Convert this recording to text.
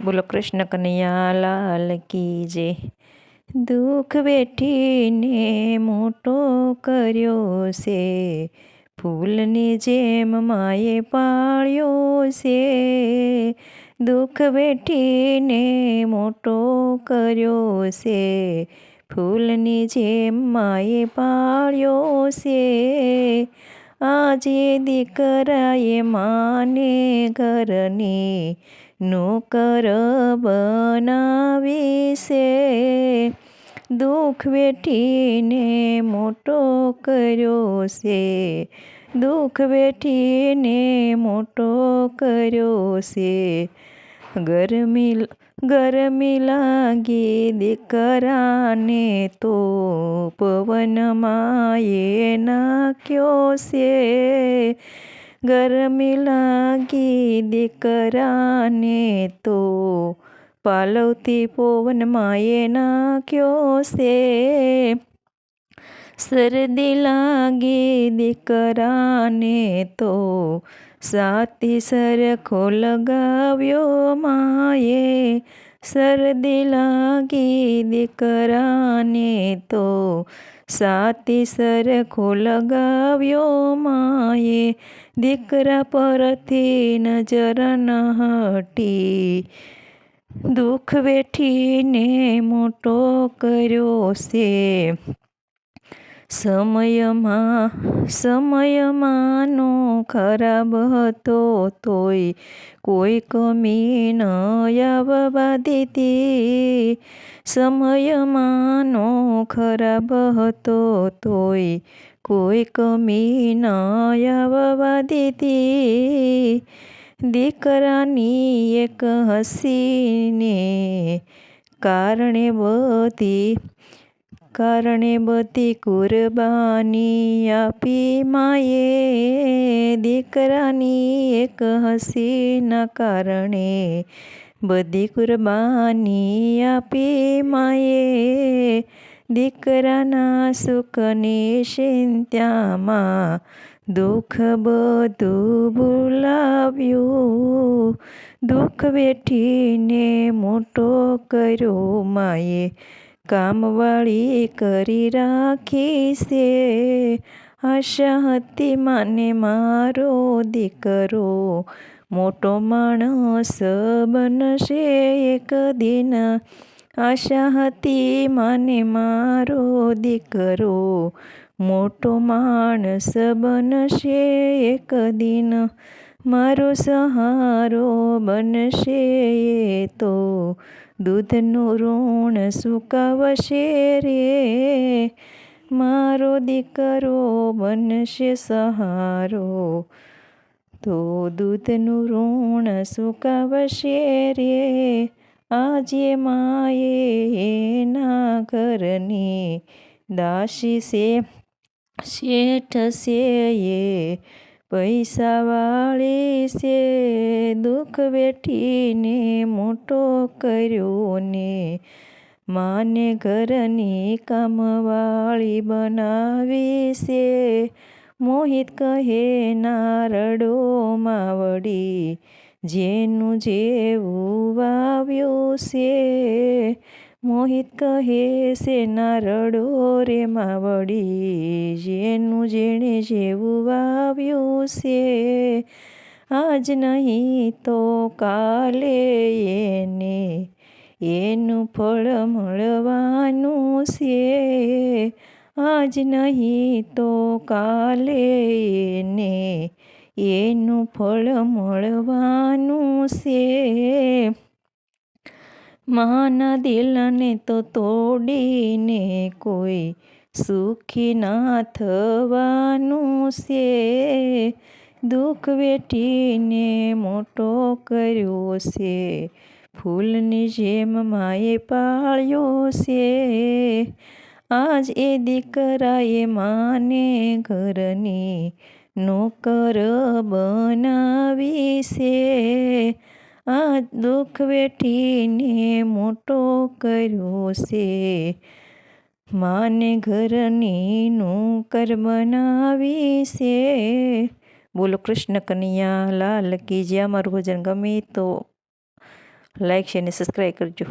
બોલો કૃષ્ણ કનૈયા લાલ કી જે દુઃખ વેઠીને મોટો કર્યો છે, ફૂલની જેમ માએ પાળ્યો છે, દુઃખ વેઠીને મોટો કર્યો છે, ફૂલની જેમ માએ પાળ્યો છે આજે દીકરાએ માને ઘરની નોકર બનાવી છે. દુઃખ વેઠીને મોટો કર્યો છે. દુઃખ વેઠીને મોટો કર્યો છે. ગરમી ગરમી લાગી દીકરાને તો પવનમાં એ નાખ્યો છે. ગરમી લાગી દીકરાને તો પાલવતી પવનમાં એ નાખ્યો છે. શરદી લાગી દીકરાને તો સાતી સરખો લગાવ્યો માએ. સરદી લાગી દીકરાને તો સાતી સરખો લગાવ્યો માએ. દીકરા પરથી નજર ન હટી. દુઃખ વેઠીને મોટો કર્યો છે. સમયમાં, સમયમાંનો ખરાબ હતો તોય કોઈ કમી ન આવવા દીધી સમયમાંનો ખરાબ હતો તોય કોઈ કમી ન આવવા દીકરાની એક હસીને કારણે બધી કારણે બધી કુરબાની આપી માએ. દીકરાની એક હસીના કારણે બધી કુરબાની આપી માએ. દીકરાના સુખની ચિંત્યામાં દુઃખ બધું ભૂલાવ્યું. દુઃખ વેઠીને મોટો કર્યો માએ. કામવાળી કરી રાખી છે આશા હતી માને મારો દીકરો, મોટો માણસ બનશે એક દિન. આશા હતી માને મારો દીકરો, મોટો માણસ બનશે એક દિન. મારો સહારો બનશે એ તો દૂધનું ઋણ સુકાવશે રે. મારો દીકરો બનશે સહારો. તો દૂધનું ઋણ સુકાવશે રે. આજે માએ એના ઘરની દાસી છે શેઠ છે પૈસાવાળી છે, દુઃખ વેઠીને મોટો કર્યો ને. માને ઘરની કામવાળી બનાવી છે. મોહિત કહે નારડો માવડી જેનું જેવું વાવ્યું છે. મોહિત કહે છે નારડો રે માવડી, જેનું જેણે જેવું વાવ્યું છે. આજ નહીં તો કાલે એને એનું ફળ મળવાનું છે. આજ નહીં તો કાલે એને એનું ફળ મળવાનું છે. માના દિલને તો તોડીને કોઈ સુખી ના થવાનું છે. દુઃખ વેઠીને મોટો કર્યો છે. ફૂલની જેમ માએ પાળ્યો છે. આજ એ દીકરાએ માને ઘરની નોકર બનાવી છે. આ દુઃખ વેઠીને મોટો કર્યો છે. માને ઘરની નોકર બનાવી છે. બોલો કૃષ્ણ કનૈયા, લાલ કી જે અમારું ભજન ગમે તો લાઈક છે અને સબસ્ક્રાઈબ કરજો.